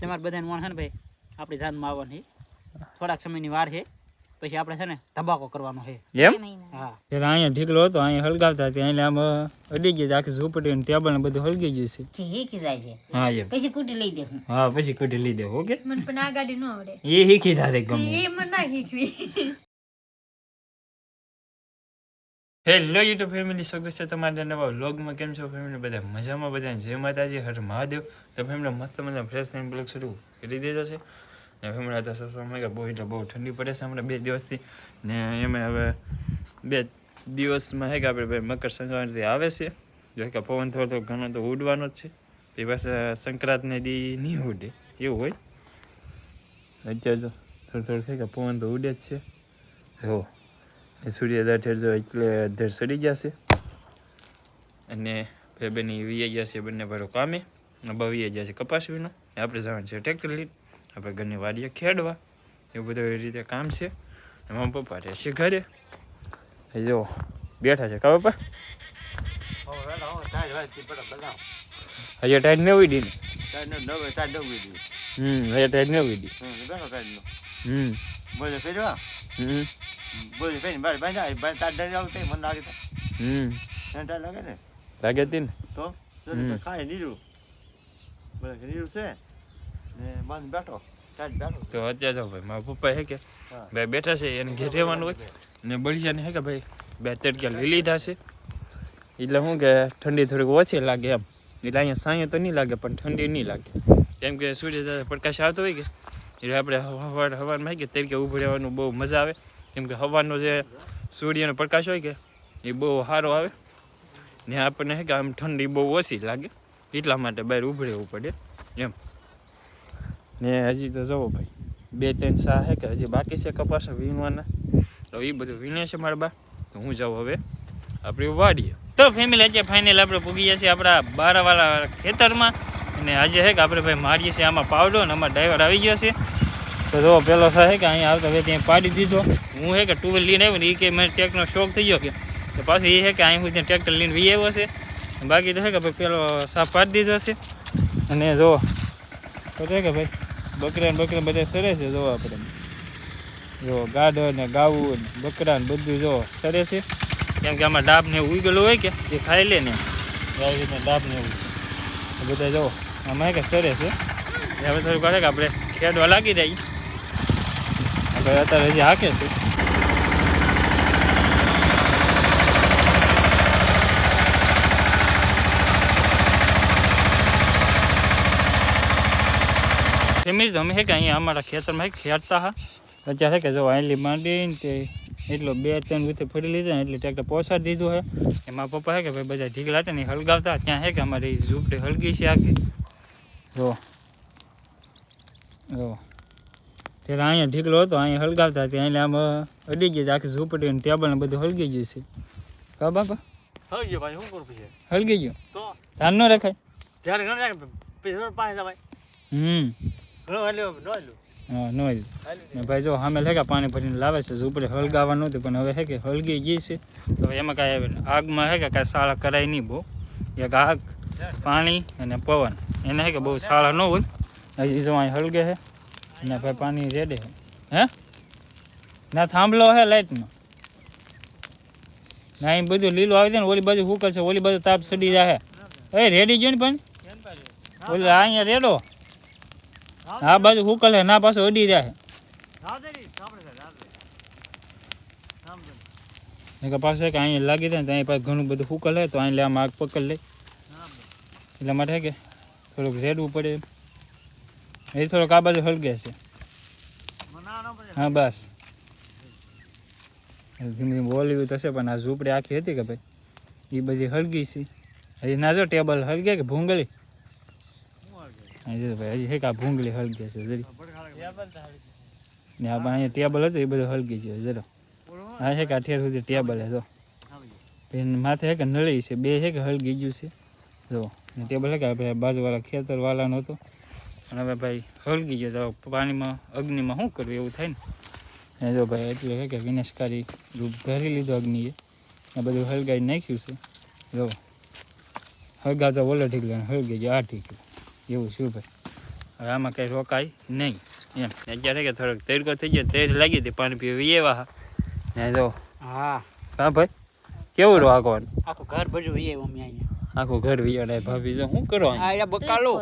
તમારે બધાને વણ છે ને ભાઈ આપણી જાનમાં આવવાની થોડાક સમયની વાર છે. પછી આપણે છે ને ધબાકો કરવાનો છે. એમ? હા. એટલે અહીંયા ઢીકલો હતો અહીંયા હળગાવતા હતા એટલે આમ અડી ગઈ આખી ઝૂંપડી ને ટેબલ ને બધું હળગી ગયું છે. હીખી જાય છે. હા એમ. પછી કુટી લઈ દેવું હા. પછી કઢી લઈ દેવું ઓકે મને પણ આ ગાડી ન આવડે. એ શીખી તારે ગમે. એ મને ના શીખવી. હેલો યુટ્યુબ ફેમિલી સ્વાગત છે તમારા નવા વ્લોગમાં કેમ છો ફેમિલી બધા મજામાં, બધા જય માતાજી, હર મહાદેવ. તો ફેમિલી મસ્ત મજા ફ્રેશ થઈને બ્લોગ શરૂ કરી દીધો છે. ને ફેમિલી હતા સસવામાં કે બહુ, એટલે બહુ ઠંડી પડે છે હમણાં બે દિવસથી. ને એમાં હવે બે દિવસમાં હે કે આપણે ભાઈ મકર સંક્રાંતિ આવે છે. જો કે પવન થોડો થોડો ઘણો તો ઉડવાનો જ છે. એ પાસે સંક્રાંતને દી નહીં ઉડે. એવું હોય? અત્યારે થોડું થોડું કે પવન તો ઉડે જ છે. જો. એ સૂર્યદાર ઠેરજો એટલે અધેર સડી જશે અને બે બેની વીએ જશે બંને ભારો કામે. બવીએ વીએ જશે કપાસ વીનો આપણે જવાનું છે ટ્રેક્ટર લઈને. આપણે ઘરની વાડીએ ખેડવા. એવું બધું એ રીતે કામ છે. મમ્મી પપ્પા રહેશે ઘરે. જો બેઠા છે કા પપ્પા? હજી ટાઈટ નવી દી હમ હજી ટાઈટ નવી દી હમ હમ. હમ. લાગે ને? લાગે તી? ને હમ. તો અત્યારે જાઓ ભાઈ મારા પપ્પા હે કે ભાઈ બેઠા છે એને ઘેર રહેવાનું હોય. ને બળિયાને હે કે ભાઈ બે તડકા લઈ લીધા છે. એટલે શું કે ઠંડી થોડીક ઓછી લાગે એમ. એટલે અહીંયા સાંય તો નહીં લાગે પણ ઠંડી નહીં લાગે. કેમ કે સૂર્ય પ્રકાશ આવતો હોય કે એટલે આપણે હવાર હવારમાં કે તડકે ઊભું રહેવાનું બહુ મજા આવે. કેમ કે હવાનો જે સૂર્યનો પ્રકાશ હોય કે, એ બહુ સારો આવે. ને આપણને કે આમ ઠંડી બહુ ઓછી લાગે. એટલા માટે બહાર ઊભું રહેવું પડે. એમ. ને હજી તો જવો ભાઈ, બે ત્રણ સા હે કે હજી બાકી છે કપાસ વીણવાના. તો એ બધું વીણે છે મારા બા. તો હું જાઉં હવે આપણી વાડીએ. તો ફેમિલી આજે ફાઇનલ આપણે પૂગી ગયા છીએ આપણા બારાવાળા ખેતરમાં. અને આજે છે કે આપણે ભાઈ મારીએ છીએ આમાં પાવડો અને આમાં ડ્રાઈવર આવી ગયો છે. તો જો, પેલો સા કે અહીંયા આવતા હવે ત્યાં પાડી દીધો. હું હે કે ટુ વ્હીલ લઈને આવ્યો ને એ કે મને ટ્રેકનો શોખ થઈ ગયો કે. તો પાછું એ હે કે અહીં ત્યાં ટ્રેક્ટર લઈને વી આવ્યો છે. બાકી તો હે કે ભાઈ પેલો સાફ પાડી દીધો છે. અને જો છે કે ભાઈ બકરા ને બકરા બધા સરે છે, જો આપણે. જો ગાઢ ને ગાવું ને બકરા ને બધું જો સરે છે. કેમ કે આમાં ડાબ ને એવું ગયેલું હોય કે, એ ખાઈ લે ને. ડાબ ને એવું. બધા જો, આમાં હે કે સરે છે. હવે થોડું કરે કે આપણે ખેડવા લાગી જઈએ આપણે અત્યારે હજી હાકે છે ફેમિલી તો અમે હે કે અહીંયા અમારા ખેતરમાં હે કે ખેડતા હા અત્યારે હે કે જો આટલી માંડીને તે એટલો બે ત્રણ ગુથે ફરી લીધા ને એટલે ટ્રેક્ટર પહોંચાડી દીધું છે એમાં પપ્પા હે કે ભાઈ બધા ઢીકલા હતા ને એ હળગાવતા ત્યાં હે કે અમારી ઝૂંપડી હળગી છે આખી જો જો ત્યારે અહીંયા ઢીકલો હતો અહીંયા હળગાવતા ત્યાં એટલે આમ અડી ગઈ આખી ઝૂંપડી ને ટેબલ ને બધું હળગી ગયું છે. કા બાપા? હળગી ગયું તો? ધાન ન રખાય? ત્યારે ઘણા પાસે જવાય હમ. ઘણો હાલ્યો ન હાલ્યો. હા નો જ. ને ભાઈ જો સામે લે કે પાણી ભરીને લાવે છે ઝૂંપડી હળગાવાનું હતું પણ હવે હે કે હળગી ગઈ છે. તો હવે એમાં કાંઈ આગમાં હે કે કાંઈ શાળા કરાય નહીં બહુ. એક આગ પાણી અને પવન. એને હે કે બહુ શાળા ન હોય. હજી જો અહીં હળગે છે. અને ભાઈ પાણી રેડે છે હે ના થાંભલો હે લાઈટનો ના અહીં બધું લીલું આવી જાય ને ઓલી બાજુ હુકલ છે ઓલી બાજુ તાપ સડી જાય એ રેડી ગયો ને પણ ઓલી આ અહીંયા રેડો। આ બાજુ હુકલ હે ના પાછું અડી જાય ને કે પાછું કે અહીંયા લાગી જાય ને તો અહીં પાછું ઘણું બધું હુકલ હે તો અહીં લે આમ આગ પકડ લે. એટલા માટે હે કે થોડુંક રેડવું પડે એમ. એ થોડોક આ બાજુ હળગે છે. હા બસ. ધીમે ધીમે બોલવી થશે પણ આ ઝૂંપડી આખી હતી કે ભાઈ? એ બધી હળગી છે. હજી ના જો ટેબલ હળગે કે ભૂંગળી? ભાઈ હજી હે આ ભૂંગળી હળગે છે જરી. ને આ અહીંયા ટેબલ હતું એ બધું હળગી ગયું જરો. હા છે કે આ ઠેર સુધી ટેબલ હે જો. માથે છે કે નળી છે? બે છે કે હળગી ગયું છે? જો ને ટેબલ છે કે આપણે બાજુવાળા ખેતરવાળાનો હતો. અને હવે ભાઈ હળગી ગયો તો પાણીમાં અગ્નિમાં શું કરવું એવું થાય ને? એ જો ભાઈ એટલે છે કે વિનાશકારી રૂપ ધરી લીધો અગ્નિએ. આ બધું હળગાઈ નાખ્યું છે. જો તો ઓલો ઠીકલો હળગી ગયો આ ઠીકલો એવું શું ભાઈ. હવે આમાં કંઈ રોકાય નહીં. એમ. અત્યારે કે થોડોક તડકો થઈ ગયો તેજ લાગી હતી પાણી પીવી. એવા હા. ને જો. હા. હા ભાઈ કેવું રહો આગવાનું આખું ઘર ભર્યું આખું ઘર વિયાડે ભાભી જો શું કરો આ બકાલો.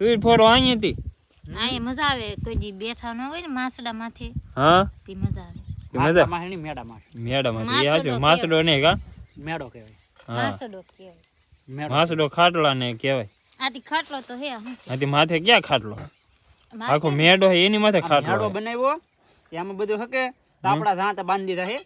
તું ફોડો અહીં હતી આય મજા આવે. કોઈ દી બેઠા ન હોય ને માસડા માથે હા? તે મજા આવે. કે મજા? હેની મેડા માં મેડમ એ માસડો હાચું માસડો ને કા? મેડો કહેવાય. માસડો કહેવાય. માસડો ખાટલા ને કહેવાય. આથી ખાટલો તો હે હું આથી માથે ક્યાં ખાટલો? આખો મેડો હે એની માથે ખાટલો મેડો બનાવ્યો એમાં બધું હકે તાપડા ઝાંતા બાંધી રહે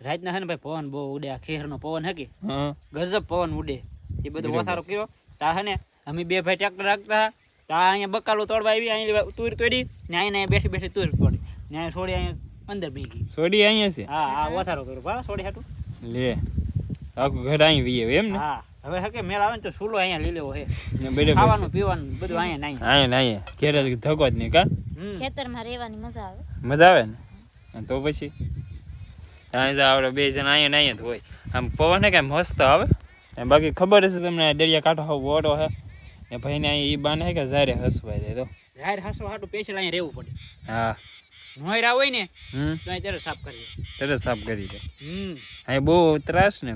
રાતના હે ને ભાઈ પવન બહુ ઉડે આ ખેરનો પવન હકે હા. ગજબ પવન ઉડે. એ બધો. વસારો કર્યો. તા હે ને અમે બે ભાઈ ટ્રેક્ટર રાખતા તા અહીંયા બકાલો તોડવા આવી અહીંયા તુર તોડી ને અહીંયા બેઠી બેઠી તુર તોડી. ને અહીંયા છોડી અહીંયા અંદર બી ગઈ સોડી અહીંયા છે? હા હા વધારો કર્યો. હા છોડી હાટું. લે આખું ઘર અહીં વીએ એમ ને? હા હવે હકે મેળ આવે ને તો સુલો અહીંયા લીલો હે. ને ખાવાનું પીવાનું બધું અહીંયા નહીં અહીંયા નહીં અહીંયા ઘેરે ધકો જ નહીં કા? ખેતરમાં રહેવાની મજા આવે. મજા આવે ને? તો પછી? ત્યાં જા આપણે બે જણા અહીંયા નહીં જ હોય. આમ પવન ને કાંઈ મસ્ત આવે? બાકી ખબર હશે તમને દરિયા કાંઠો હાવ વોટો હે? ને ભાઈને અહીંયા ઈ બાને હે કે જારે હસવાય દે તો? જાહેર હસવા હાટું પેશલ અહીંયા રહેવું પડે. હા. નોયરા હોય ને તો અહીં ત્યારે સાફ કરીએ તરત સાફ કરી દે. હમ. અહીં બહુ ત્રાસ ને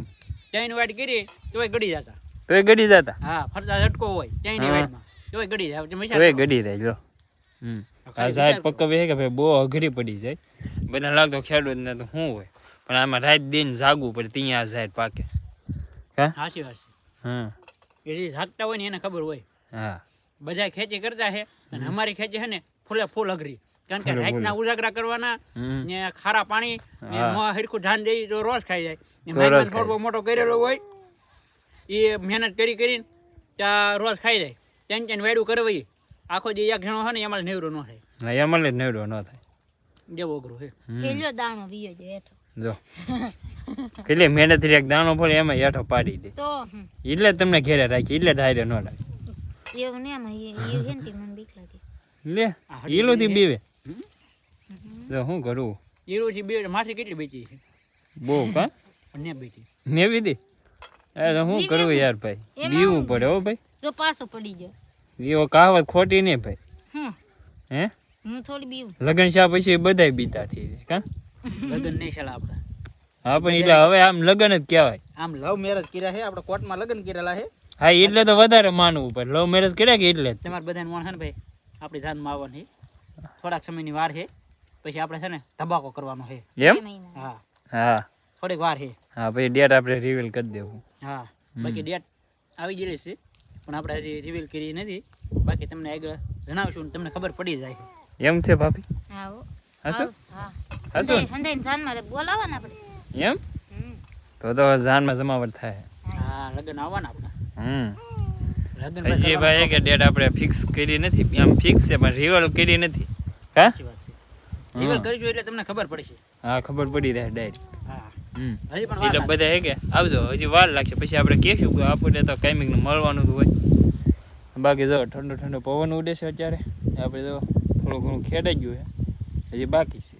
ત્યાંની વાટ કરી તોય ગડી જતા. તો એ ગડી જતા? હા ફરતા ઝટકો હોય હા. વાટમાં. તોય ગડી જાય પછી તો મિસાલ એ કરો. ગડી જાય જો. હમ. આ ઝાડ પકવે હે કે ભાઈ બહુ અઘરી પડી જાય. બધા લાગતો ખેડૂત ને તો શું હોય? પણ આમાં રાત દિન જાગવું પડે ત્યાં ઝાડ પાકે. હા? સાચી વાત હા છે એ જે ઝાકતા હોય ને એને ખબર હોય. હા. બધા ખેતી કરતા છે અને અમારી ખેતી છે ને ફૂલે ફૂલ અઘરી. કારણ કે. રાતના ઉજાગરા કરવાના ને ખારા પાણી ને હરખું ધાન દઈ તો રોજ ખાઈ જાય. ને તો મહેમાન રોજ ખાઈ થોડો મોટો કરેલો હોય એ મહેનત કરી કરીને ત્યાં રોજ ખાઈ જાય. ત્યાં ત્યાં વાયડું કરવી. આખો જે એક જણો હોય ને એમાં નેવરો ન થાય. એમાં જ નેવડો ન થાય. જેવો અઘરું છે દાણો વીયો જાય જો. કેટલી મહેનત એક દાણો પડે એમાં હેઠો પાડી દે. તો એટલે જ તમને ઘેરે રાખી એટલે ડાયરે ન રાખી. એવું ને આમાં એ હે ને મને બીક લાગે. લે ઈલો થી બીવે? તો શું ઈલો થી બીવે માથે કેટલી બેચી છે? બહુ કા? ને બેચી. નેવી દે? એ તો શું કરું યાર ભાઈ. એમાં બીવું પડે હો ભાઈ. જો પાછો પડી ગયો. એવો કહાવત ખોટી નહીં ભાઈ. હે? હું થોડી બીવું. લગ્ન શા પછી બધાય બીતા થઈ જાય કા? લગ્ન નહીં ચાલે આપડા હા પણ એટલે હવે આમ લગ્ન જ કહેવાય. આમ લવ મેરેજ કર્યા છે આપણે કોર્ટમાં લગ્ન કરેલા છે. હા એટલે તો વધારે માનવું પડે. લવ મેરેજ કર્યા કે એટલે તમારે બધાને મોણ છે ને ભાઈ આપણી જાનમાં આવવાની. થોડાક સમયની વાર છે. પછી આપણે છે ને ધબાકો કરવાનો છે. એમ? હા. હા. થોડીક વાર છે. હા પછી ડેટ આપણે રિવીલ કરી દેવું. હા. બાકી ડેટ આવી ગયેલી છે પણ આપણે હજી રિવીલ કરી નથી. બાકી તમને આગળ જણાવશું તમને ખબર પડી જાય. એમ છે ભાભી? હા હો. હસો? હા હસો? હંધાઈને જાનમાં બોલાવવાના આપણે. એમ? તો તો જાનમાં જમાવટ થાય. હા. લગ્ન આવવાના આપણા. હમ. હજી ભાઈ કે ડેટ આપણે ફિક્સ કરી નથી આમ ફિક્સ છે પણ રિવલ કરી નથી. હા? સાચી વાત છે. રિવીલ કરીશું એટલે તમને ખબર પડશે હા ખબર પડી જાય ડાયરેક્ટ હા. હમ. હજી પણ એટલે બધા હે કે આવજો હજી વાર લાગશે પછી આપણે કહેશું કે આપણને તો કાયમિક મળવાનું હોય. બાકી જો ઠંડો ઠંડો પવન ઉડે છે અત્યારે આપણે જો થોડું ઘણું ખેડાઈ ગયું છે. હજી બાકી છે.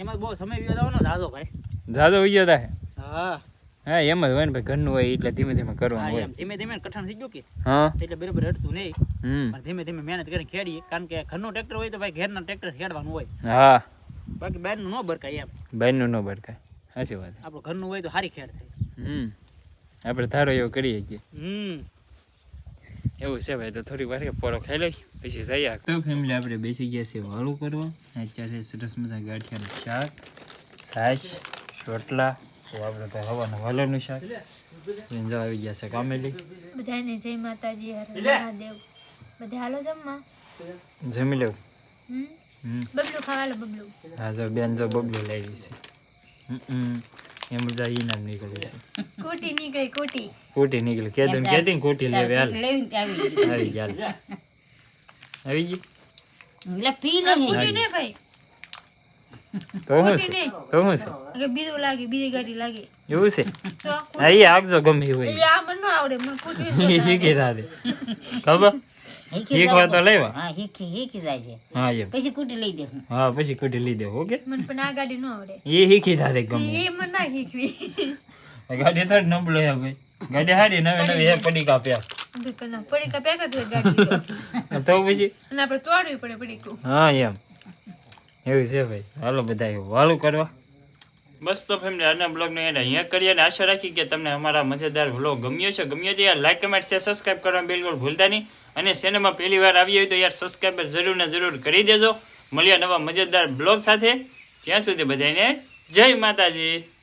એમાં બહુ સમય વિવાદવાનો જાજો ભાઈ. જાજો વિજય થાય હા? હા. એમ જ હોય ને ભાઈ ઘરનું હોય એટલે ધીમે ધીમે કરવાનું હોય. એમ. ધીમે ધીમે કઠણ થઈ ગયું કે? હા. એટલે બરાબર હટતું નહીં. હમ. પણ ધીમે ધીમે મહેનત કરીને ખેડીએ. કારણ કે ઘરનું ટ્રેક્ટર હોય તો ભાઈ ઘેરના ટ્રેક્ટર ખેડવાનું હોય. હા. બાકી બહારનું ન બરકાય એમ. બહેનનું ન બરકાય. સાચી વાત. આપણું ઘરનું હોય તો સારી ખેડ થાય. હમ. આપણે ધારો એવો કરીએ છીએ હમ. એવું છે ભાઈ તો થોડી વાર કે પોળો ખાઈ લઈ પછી જઈએ તો ફેમિલી આપણે બેસી ગયા છે વાળું કરવા. અત્યારે સરસ મજા ગાંઠિયાનું શાક છાશ રોટલા તો આપણે તો હવાનું વાલોનું શાક. જો આવી ગયા છે કામેલી. બધાને જય માતાજી મહાદેવ. બધા હાલો જમવા? જમી લેવું બબલું ખાવા લો બબલું. હા જો બેન જો બબલું લાવી છે. હમ એમ બધા નીકળે છે. કોટી નીકળી કોટી. કોટી નીકળી. કે દઉં કે કોટી લેવે હાલ. આવી ગયા. આવી ગઈ એટલે પી લે કોટી ને ભાઈ. તો શું છે? તો શું છે? અગે બીજું લાગે બીજી ગાડી લાગે. એવું છે? તો હા એ આગજો ગમે હોય. એ આ મને આવડે મને કોટી શીખી રાધે ખબર? હીખી શીખવા તો લેવા. હા હીખી હીખી જાય છે. હા પછી કુટી લઈ દે હા. પછી કુટી લઈ દે ઓકે? મને પણ આ ગાડી ન આવડે. એ શીખી દાદે ગમે. એ મને ના શીખવી. ગાડી થોડી નબળો હે ભાઈ. ગાડી હારી નવી નવી હે પડી કાપ્યા ભીકના પડીકા પેક જ હોય ગાડી તો પછી? અને આપણે તોડવી પડે પડીકું. હા એમ. એવું છે ભાઈ. હાલો બધા વાલું કરવા. બસ તો ફેમિલી આજના બ્લોગને એને અહીંયા કરીએ અને આશા રાખી કે તમને અમારા મજેદાર વ્લોગ ગમ્યો છે. ગમ્યો તો યાર લાઈક કમેન્ટ છે સબસ્ક્રાઈબ કરવાનું બિલકુલ ભૂલતા નહીં. અને ચેનલમાં પહેલી વાર આવી હોય તો યાર સબસ્ક્રાઈબ જરૂર ને જરૂર કરી દેજો. મળ્યા નવા મજેદાર બ્લોગ સાથે. ત્યાં સુધી બધાને જય માતાજી.